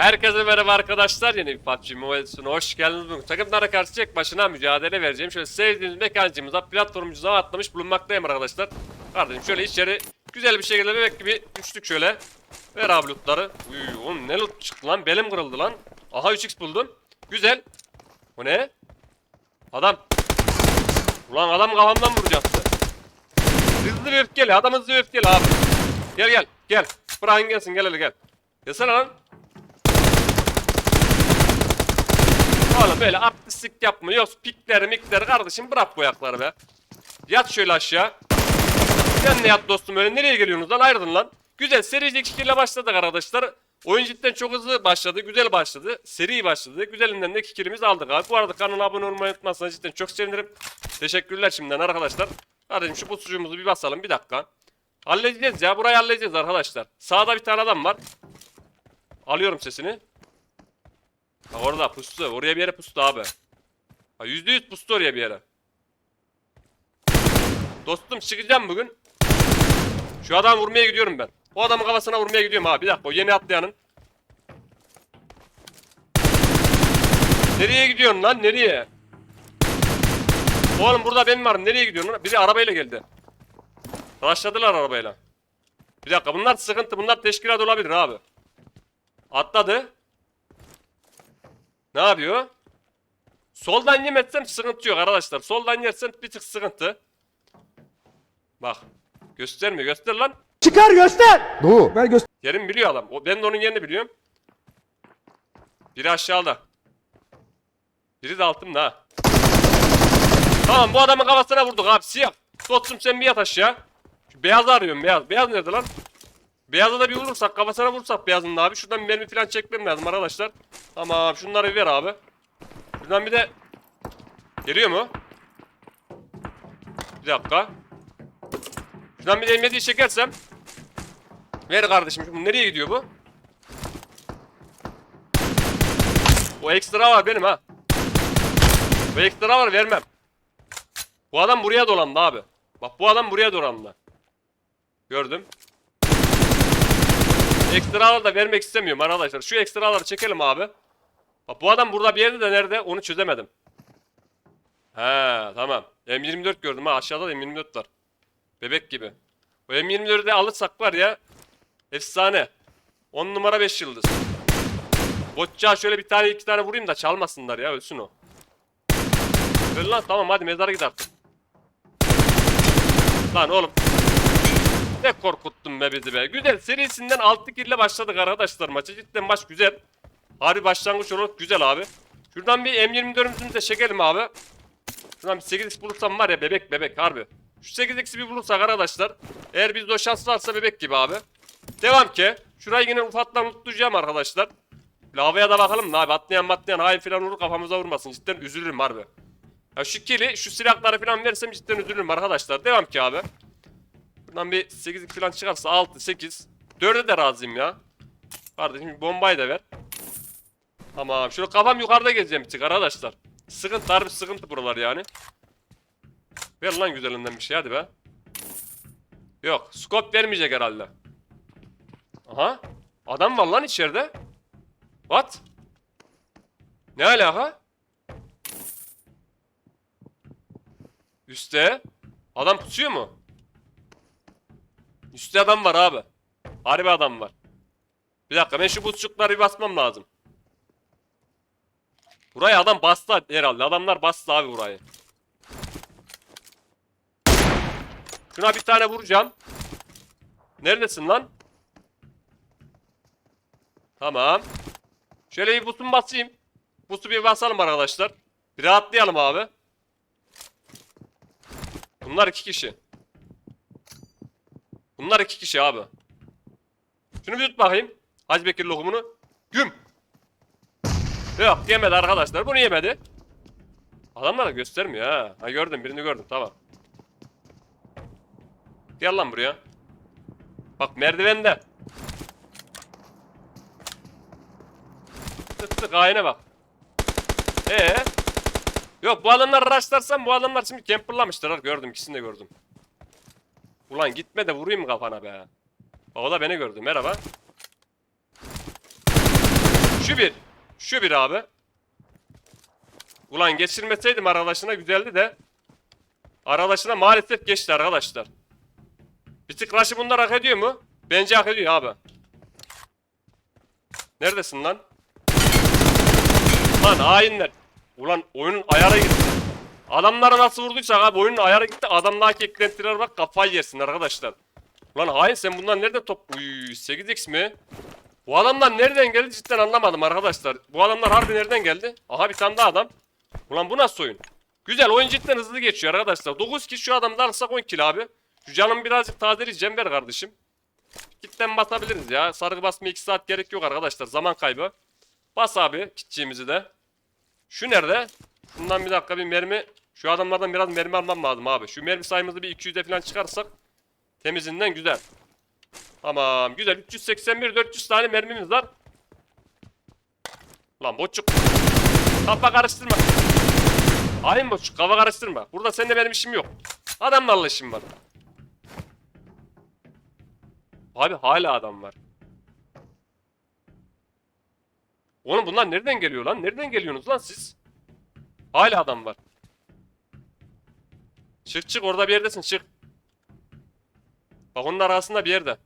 Herkese merhaba arkadaşlar yeni bir PUBG Mobile'sine hoş geldiniz. Bugün takımlara karşı tek başına mücadele vereceğim. Şöyle sevdiğimiz mekancımıza platformumuza atlamış bulunmaktayım arkadaşlar. Kardeşim şöyle içeri güzel bir şekilde bebek gibi düştük şöyle. Ver abi lootları. Uy, oğlum ne loot çıktı lan belim kırıldı lan. Aha 3x buldum. Güzel. Bu ne? Adam. Ulan adam kafamdan vuracaktı. Hızlı ve öfkeli adam hızlı ve öfkeli abi. Gel gel gel. Bırakın gelsin gel hele gel. Gelsene lan. Oğlum böyle artistlik yapma. Yok pikleri mikleri kardeşim bırak bu ayakları be. Yat şöyle aşağı. Sen ne yat dostum öyle nereye geliyorsunuz lan ayrılın lan. Güzel serici iki kille başladık arkadaşlar. Oyun cidden çok hızlı başladı. Güzel başladı. Seri başladı. Güzelinden de iki aldık abi. Bu arada kanala abone olmayı unutmazsanız cidden çok sevinirim. Teşekkürler şimdiden arkadaşlar. Kardeşim şu pusucuğumuzu bir basalım bir dakika. Halledeceğiz ya burayı halledeceğiz arkadaşlar. Sağda bir tane adam var. Alıyorum sesini. Ha orada pustu. Oraya bir yere pustu abi. Ha yüzde yüz pustu oraya bir yere. Dostum çıkacağım bugün. Şu adamı vurmaya gidiyorum ben. O adamın kafasına vurmaya gidiyorum abi. Bir dakika o yeni atlayanın. Nereye gidiyorsun lan? Nereye? Oğlum burada ben varım. Nereye gidiyorsun lan? Biri arabayla geldi. Rushladılar arabayla. Bir dakika bunlar sıkıntı. Bunlar teşkilat olabilir abi. Atladı. Ne yapıyor? Soldan yemezsen sıkıntı yok arkadaşlar. Soldan yersen bir tık sıkıntı. Bak. Göstermiyor. Göster lan. Çıkar göster. Doğu. Ver göster. Yerini biliyor adam. O, ben de onun yerini biliyorum. Biri aşağıda. Biri de altımda ha. Tamam bu adamın kafasına vurduk abi siyah. Dostum sen bir yat aşağı. Şu beyazı arıyorum beyaz. Beyaz nerede lan? Beyaza da bir vurursak kafasına vursak beyazın da abi. Şuradan mermi falan çekmem lazım arkadaşlar. Tamam şunları bir ver abi. Şuradan bir de... Geliyor mu? Bir dakika. Şuradan bir de M7'yi çekersem. Ver kardeşim. Bu nereye gidiyor bu? O ekstra var benim ha. Bu ekstra var vermem. Bu adam buraya dolandı abi. Bak bu adam buraya dolandı. Gördüm. Ekstraları da vermek istemiyorum arkadaşlar. Şu ekstraları çekelim abi. Bak bu adam burada bir yerde de nerede onu çözemedim. He tamam. M24 gördüm ha aşağıda da M24 var. Bebek gibi. O M24'ü de alırsak var ya Efsane. 10 numara 5 yıldız. Botça şöyle bir tane iki tane vurayım da çalmasınlar ya ölsün o. Öl lan tamam hadi mezara git artık. Lan oğlum. Ne korkuttun be bizi be. Güzel serisinden 6 kill ile başladık arkadaşlar maçı. Cidden maç güzel. Harbi başlangıç olarak güzel abi. Şuradan bir M24'ümüzü de çekelim abi. Şuradan bir 8x bulursam var ya bebek bebek harbi. Şu 8x'i bir bulursak arkadaşlar. Eğer bizde o şans varsa bebek gibi abi. Devam ki. Şurayı yine ufaktan unutacağım arkadaşlar. Lavaya da bakalım abi atlayan matlayan hayır falan olur kafamıza vurmasın. Cidden üzülürüm harbi. Ya şu kili şu silahları falan versem cidden üzülürüm arkadaşlar. Devam ki abi. Buradan bir 8 falan çıkarsa 6 8. 4'e de razıyım ya. Kardeşim bombayı da ver. Tamam. Şöyle kafam yukarıda gezeceğim bir tık arkadaşlar. Sıkıntı harbi sıkıntı buralar yani. Ver lan güzelinden bir şey hadi be. Yok. Scope vermeyecek herhalde. Aha. Adam var lan içeride. What? Ne alaka? Üste. Adam pusuyor mu? Üstte adam var abi. Harbi adam var. Bir dakika ben şu buzçukları bir basmam lazım. Burayı adam bastı herhalde. Adamlar bastı abi burayı. Şuna bir tane vuracağım. Neredesin lan? Tamam. Şöyle bir butun basayım. Butu bir basalım arkadaşlar. Bir rahatlayalım abi. Bunlar iki kişi. Bunlar iki kişi abi. Şunu bir tut bakayım. Hacı Bekir lokumunu. Güm. Yok yemedi arkadaşlar. Bunu yemedi. Adamlar da göstermiyor ha. Ha gördüm birini gördüm tamam. Gel lan buraya. Bak merdivende. Tık tık ayna bak. Ee? Yok bu adamlar rastlarsam bu adamlar şimdi camperlamışlar. Gördüm ikisini de gördüm. Ulan gitme de vurayım kafana be. O da beni gördü. Merhaba. Şu bir. Şu bir abi. Ulan geçirmeseydim arkadaşına güzeldi de. Arkadaşına maalesef geçti arkadaşlar. Bir tık rush'ı bunlar hak ediyor mu? Bence hak ediyor abi. Neredesin lan? Lan hainler. Ulan oyunun ayarı gitti. Adamlara nasıl vurduysak abi oyunun ayarı gitti. Adamdaki eklentiler bak kafayı yersin arkadaşlar. Ulan hain sen bundan nerede top... Uy 8x mi? Bu adamlar nereden geldi cidden anlamadım arkadaşlar. Bu adamlar harbi nereden geldi? Aha bir tane daha adam. Ulan bu nasıl oyun? Güzel oyun cidden hızlı geçiyor arkadaşlar. 9 kill şu adamda alırsak 10 kill abi. Şu canımı birazcık tazeleyeceğim ver kardeşim. Kitten basabiliriz ya. Sargı basmaya 2 saat gerek yok arkadaşlar. Zaman kaybı. Bas abi kitçiğimizi de. Şu nerede? Şundan bir dakika bir mermi. Şu adamlardan biraz mermi almam lazım abi. Şu mermi sayımızı bir 200'e falan çıkarsak temizinden güzel. Tamam güzel 381 400 tane mermimiz var. Lan boçuk. Kafa karıştırma. Hain boçuk kafa karıştırma. Burada seninle benim işim yok. Adamlarla işim var. Abi hala adam var. Oğlum bunlar nereden geliyor lan? Nereden geliyorsunuz lan siz? Hala adam var. Çık çık orada bir yerdesin çık. Bak onun arasında bir yerde.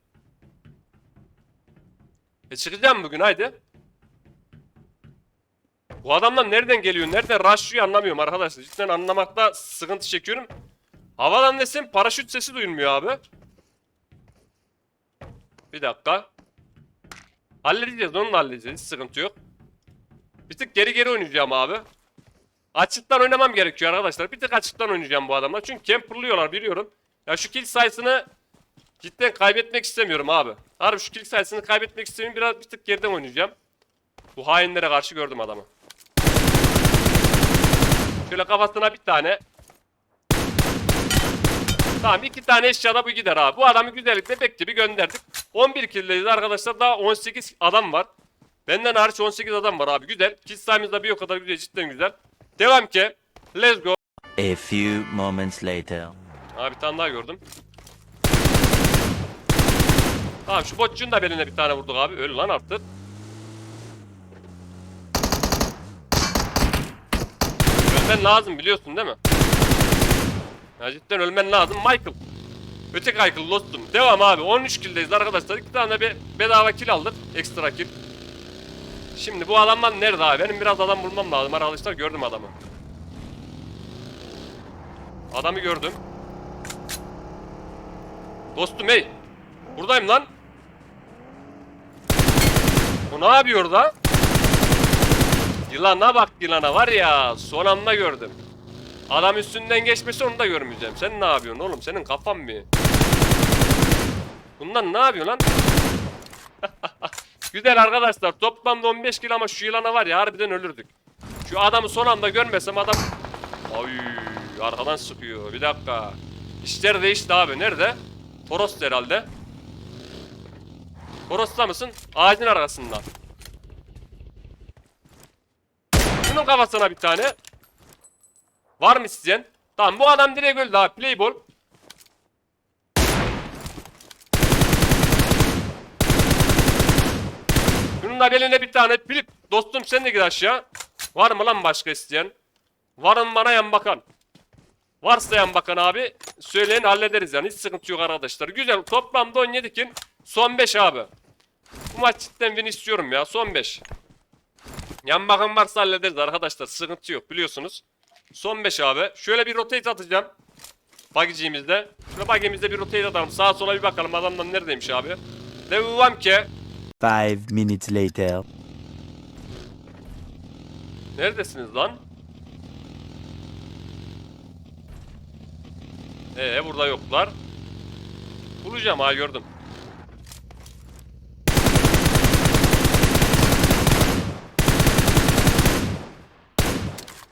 E çıkacağım bugün haydi. Bu adamlar nereden geliyor? Nereden rushlıyor anlamıyorum arkadaşlar. Cidden anlamakta sıkıntı çekiyorum. Havadan desem paraşüt sesi duyulmuyor abi. Bir dakika. Halledeceğiz onu da halledeceğiz. Hiç sıkıntı yok. Bir tık geri geri oynayacağım abi. Açıktan oynamam gerekiyor arkadaşlar. Bir tık açıktan oynayacağım bu adamlar. Çünkü camperlıyorlar biliyorum. Ya şu kill sayısını cidden kaybetmek istemiyorum abi. Harbi şu kill sayısını kaybetmek istemiyorum. Biraz bir tık geriden oynayacağım. Bu hainlere karşı gördüm adamı. Şöyle kafasına bir tane. Tamam iki tane eşyada bu gider abi. Bu adamı güzellikle bek gibi gönderdik. 11 kill'deyiz arkadaşlar. Daha 18 adam var. Benden hariç 18 adam var abi. Güzel. Kill sayımız da bir o kadar güzel. Cidden güzel. Devam ki. Let's go. A few moments later. Abi bir tane daha gördüm. Tamam şu botçunun da beline bir tane vurduk abi. Öl lan artık. Ölmen lazım biliyorsun değil mi? Ya cidden ölmen lazım Michael. Öte Michael dostum. Devam abi. 13 kill'deyiz arkadaşlar. İki tane bir bedava kill aldık. Ekstra kill. Şimdi bu adamlar nerede abi? Benim biraz adam bulmam lazım arkadaşlar. Gördüm adamı. Adamı gördüm. Dostum hey. Buradayım lan. Bu ne yapıyor da? Yılana bak yılana var ya son anda gördüm. Adam üstünden geçmesi onu da görmeyeceğim. Sen ne yapıyorsun oğlum? Senin kafan mı? Bundan ne yapıyor lan? Güzel arkadaşlar. Toplamda 15 kilo ama şu yılana var ya harbiden ölürdük. Şu adamı son anda görmesem adam... Ay arkadan sıkıyor. Bir dakika. İşler değişti abi. Nerede? Toros herhalde. Toros'ta mısın? Ağacın arkasında. Şunun kafasına bir tane. Var mı isteyen? Tamam bu adam direkt öldü abi. Playball. Şunun da beline bir tane. Filip dostum sen de git aşağı. Var mı lan başka isteyen? Varın bana yan bakan. Varsa yan bakan abi söyleyin hallederiz yani hiç sıkıntı yok arkadaşlar. Güzel toplamda 17 kin son 5 abi. Bu maç cidden win istiyorum ya son 5. Yan bakan varsa hallederiz arkadaşlar sıkıntı yok biliyorsunuz. Son 5 abi. Şöyle bir rotate atacağım. Bagiciğimizde. Şöyle bagimizde bir rotate atalım. Sağa sola bir bakalım adamdan neredeymiş abi. Devam ki. Five minutes later. Neredesiniz lan? Ee burada yoklar. Bulacağım ha gördüm.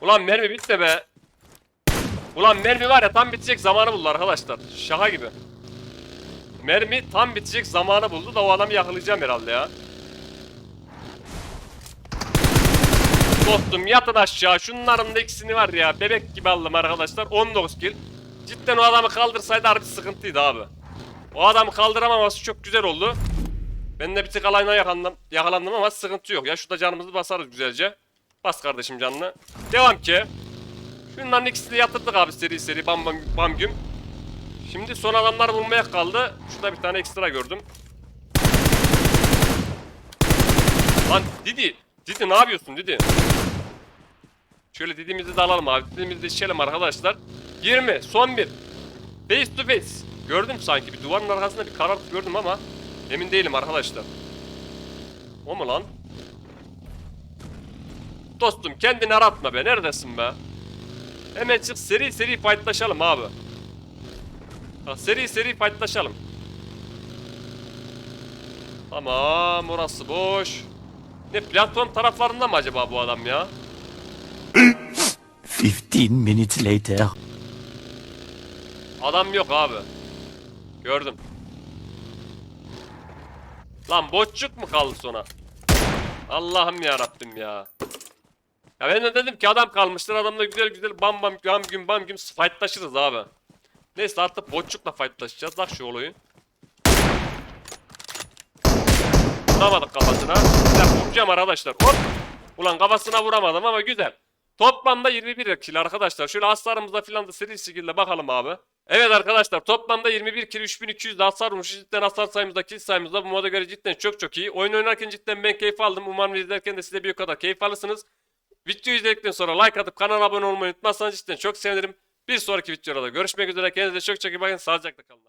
Ulan mermi bitti be. Ulan mermi var ya tam bitecek zamanı buldu arkadaşlar. Şaka gibi. Mermi tam bitecek zamanı buldu da o adamı yakalayacağım herhalde ya. Dostum yatın aşağı. Şunların da ikisini var ya. Bebek gibi aldım arkadaşlar. 19 kill. Cidden o adamı kaldırsaydı harbi sıkıntıydı abi. O adamı kaldıramaması çok güzel oldu. Ben de bir tık alayına yakalandım, yakalandım ama sıkıntı yok. Ya şurada canımızı basarız güzelce. Bas kardeşim canını. Devam ki. Şunların ikisini yatırdık abi seri seri bam bam bam güm. Şimdi son adamlar bulmaya kaldı. Şurada bir tane ekstra gördüm. Lan Didi. Didi ne yapıyorsun Didi? Şöyle Didi'mizi de alalım abi. Didi'mizi de içelim arkadaşlar. 20. Son bir. Face to face. Gördüm sanki. Bir duvarın arkasında bir karartı gördüm ama emin değilim arkadaşlar. O mu lan? Dostum kendini aratma be. Neredesin be? Hemen çık seri seri fightlaşalım abi. Seri seri fightlaşalım. Tamam orası boş. Ne platform taraflarında mı acaba bu adam ya? 15 minutes later. Adam yok abi. Gördüm. Lan boççuk mu kaldı sona? Allah'ım ya Rabbim ya. Ya ben de dedim ki adam kalmıştır. Adamla güzel güzel bam bam bam gün bam gün fightlaşırız abi. Neyse artık boççukla fightlaşacağız. Bak şu olayı. Vuramadık kafasına. Ya vuracağım arkadaşlar. Hop. Ulan kafasına vuramadım ama güzel. Toplamda 21 kill arkadaşlar. Şöyle hasarımıza filan da seri şekilde bakalım abi. Evet arkadaşlar toplamda 21 kill 3200 de hasar vurmuş. Cidden hasar sayımızda kill sayımızda bu moda göre cidden çok çok iyi. Oyun oynarken cidden ben keyif aldım. Umarım izlerken de siz de bir o kadar keyif alırsınız. Videoyu izledikten sonra like atıp kanala abone olmayı unutmazsanız cidden çok sevinirim. Bir sonraki videoda da görüşmek üzere. Kendinize çok çok iyi bakın. Sağlıcakla kalın.